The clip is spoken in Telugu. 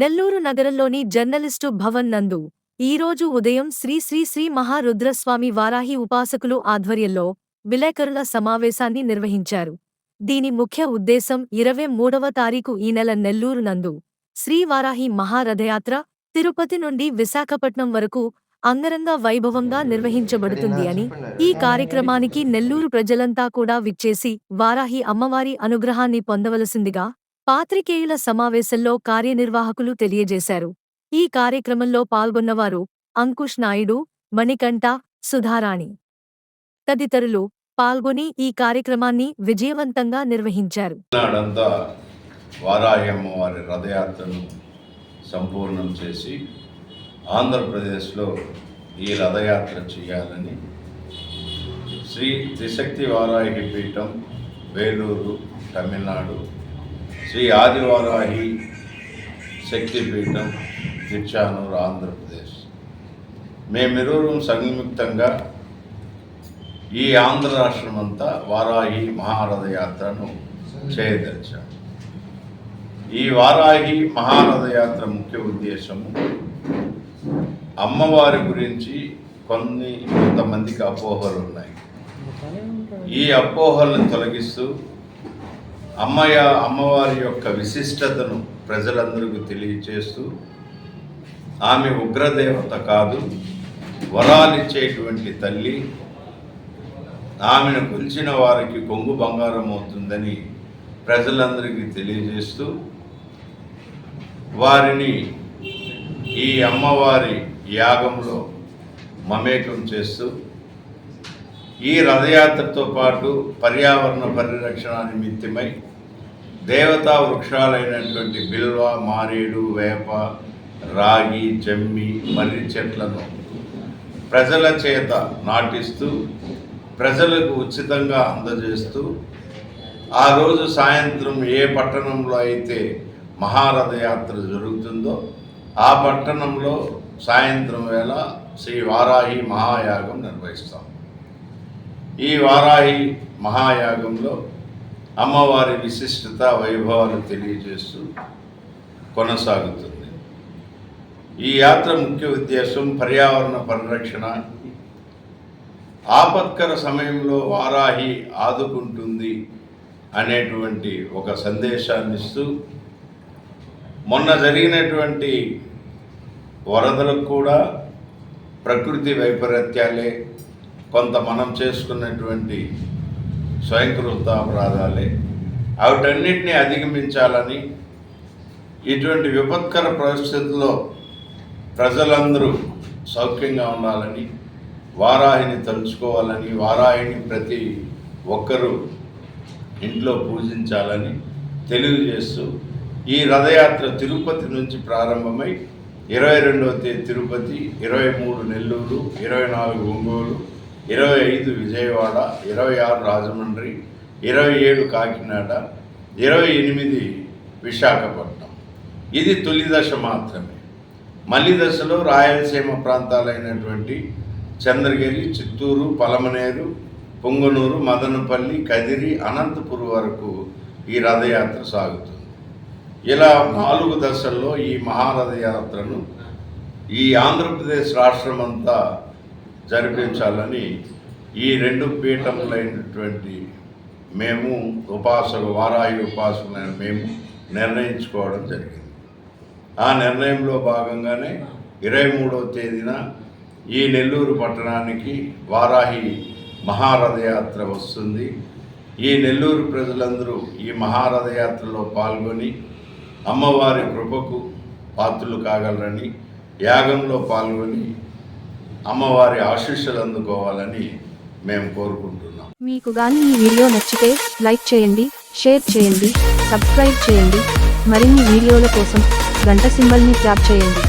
నెల్లూరు నగరంలోని జర్నలిస్టు భవన్ నందు ఈరోజు ఉదయం శ్రీ శ్రీ శ్రీ మహారుద్రస్వామి వారాహి ఉపాసకులు ఆధ్వర్యంలో విలేకరుల సమావేశాన్ని నిర్వహించారు. దీని ముఖ్య ఉద్దేశం ఇరవై మూడవ తారీఖు ఈ నెల నెల్లూరు నందు శ్రీ వారాహి మహారథయాత్ర తిరుపతి నుండి విశాఖపట్నం వరకు అంగరంగ వైభవంగా నిర్వహించబడుతుంది అని ఈ కార్యక్రమానికి నెల్లూరు ప్రజలంతా కూడా విచ్చేసి వారాహి అమ్మవారి అనుగ్రహాన్ని పొందవలసిందిగా పాత్రికేయుల సమావేశంలో కార్యనిర్వాహకులు తెలియజేశారు. ఈ కార్యక్రమంలో పాల్గొన్నవారు అంకుష్ నాయుడు మణికంఠ సుధారాణి తదితరులు పాల్గొని ఈ కార్యక్రమాన్ని విజయవంతంగా నిర్వహించారు. నాడంతా రథయాత్రను సంపూర్ణం చేసి ఆంధ్రప్రదేశ్లో ఈ రథయాత్ర చేయాలని శ్రీ త్రిశక్తి వారాహి పీఠం వేలూరు తమిళనాడు శ్రీ ఆదివారాహి శక్తిపీఠం తిరుచానూరు ఆంధ్రప్రదేశ్. మేమిరువురు సంయుక్తంగా ఈ ఆంధ్ర రాష్ట్రం అంతా వారాహి మహారథయాత్రను చేయదలిచాం. ఈ వారాహి మహారథయాత్ర ముఖ్య ఉద్దేశము అమ్మవారి గురించి కొన్ని కొంతమందికి అపోహలు ఉన్నాయి ఈ అపోహలను తొలగిస్తూ అమ్మయ అమ్మవారి యొక్క విశిష్టతను ప్రజలందరికీ తెలియచేస్తూ ఆమె ఉగ్రదేవత కాదు వరాలిచ్చేటువంటి తల్లి ఆమెను కొలిచిన వారికి కొంగు బంగారం అవుతుందని ప్రజలందరికీ తెలియజేస్తూ వారిని ఈ అమ్మవారి యాగంలో మమేకం చేస్తూ ఈ రథయాత్రతో పాటు పర్యావరణ పరిరక్షణ నిమిత్తమై దేవతా వృక్షాలైనటువంటి బిల్వ మారేడు వేప రాగి జమ్మి మర్రి చెట్లను ప్రజల చేత నాటిస్తూ ప్రజలకు ఉచితంగా అందజేస్తూ ఆ రోజు సాయంత్రం ఏ పట్టణంలో అయితే మహారథయాత్ర జరుగుతుందో ఆ పట్టణంలో సాయంత్రం వేళ శ్రీ వారాహి మహాయాగం నిర్వహిస్తాం. ఈ వారాహి మహాయాగంలో అమ్మవారి విశిష్టత వైభవాలు తెలియజేస్తూ కొనసాగుతుంది. ఈ యాత్ర ముఖ్య ఉద్దేశం పర్యావరణ పరిరక్షణ. ఆపత్కర సమయంలో వారాహి ఆదుకుంటుంది అనేటువంటి ఒక సందేశాన్ని ఇస్తూ మొన్న జరిగినటువంటి వరదలకు కూడా ప్రకృతి వైపరీత్యాలే కొంత మనం చేసుకున్నటువంటి స్వయంకృత అపరాధాలే వాటన్నిటిని అధిగమించాలని ఇటువంటి విపత్కర పరిస్థితుల్లో ప్రజలందరూ సౌఖ్యంగా ఉండాలని వారాహిని తలుచుకోవాలని వారాహిని ప్రతి ఒక్కరూ ఇంట్లో పూజించాలని తెలియజేస్తూ ఈ రథయాత్ర తిరుపతి నుంచి ప్రారంభమై ఇరవై రెండవ తేదీ తిరుపతి ఇరవై మూడు నెల్లూరు ఇరవై నాలుగు ఒంగోలు ఇరవై ఐదు విజయవాడ ఇరవై ఆరు రాజమండ్రి ఇరవై ఏడు కాకినాడ ఇరవై ఎనిమిది విశాఖపట్నం. ఇది తొలి దశ మాత్రమే. మల్లి దశలో రాయలసీమ ప్రాంతాలైనటువంటి చంద్రగిరి చిత్తూరు పలమనేరు పొంగనూరు మదనపల్లి కదిరి అనంతపురం వరకు ఈ రథయాత్ర సాగుతుంది. ఇలా నాలుగు దశల్లో ఈ మహారథయాత్రను ఈ ఆంధ్రప్రదేశ్ రాష్ట్రం అంతా జరిపించాలని ఈ రెండు పీఠములైనటువంటి మేము ఉపాసకు వారాహి ఉపాసకులైన మేము నిర్ణయించుకోవడం జరిగింది. ఆ నిర్ణయంలో భాగంగానే ఇరవై మూడవ తేదీన ఈ నెల్లూరు పట్టణానికి వారాహి మహారథయాత్ర వస్తుంది. ఈ నెల్లూరు ప్రజలందరూ ఈ మహారథయాత్రలో పాల్గొని అమ్మవారి కృపకు పాత్రులు కాగలరని యాగంలో పాల్గొని అమ్మవారి ఆశీస్సులు అందుకోవాలని మేము కోరుకుంటున్నాం. మీకు గాని ఈ వీడియో నచ్చితే లైక్ చేయండి షేర్ చేయండి సబ్స్క్రైబ్ చేయండి. మరిన్ని వీడియోల కోసం గంట సింబల్ని ట్యాప్ చేయండి.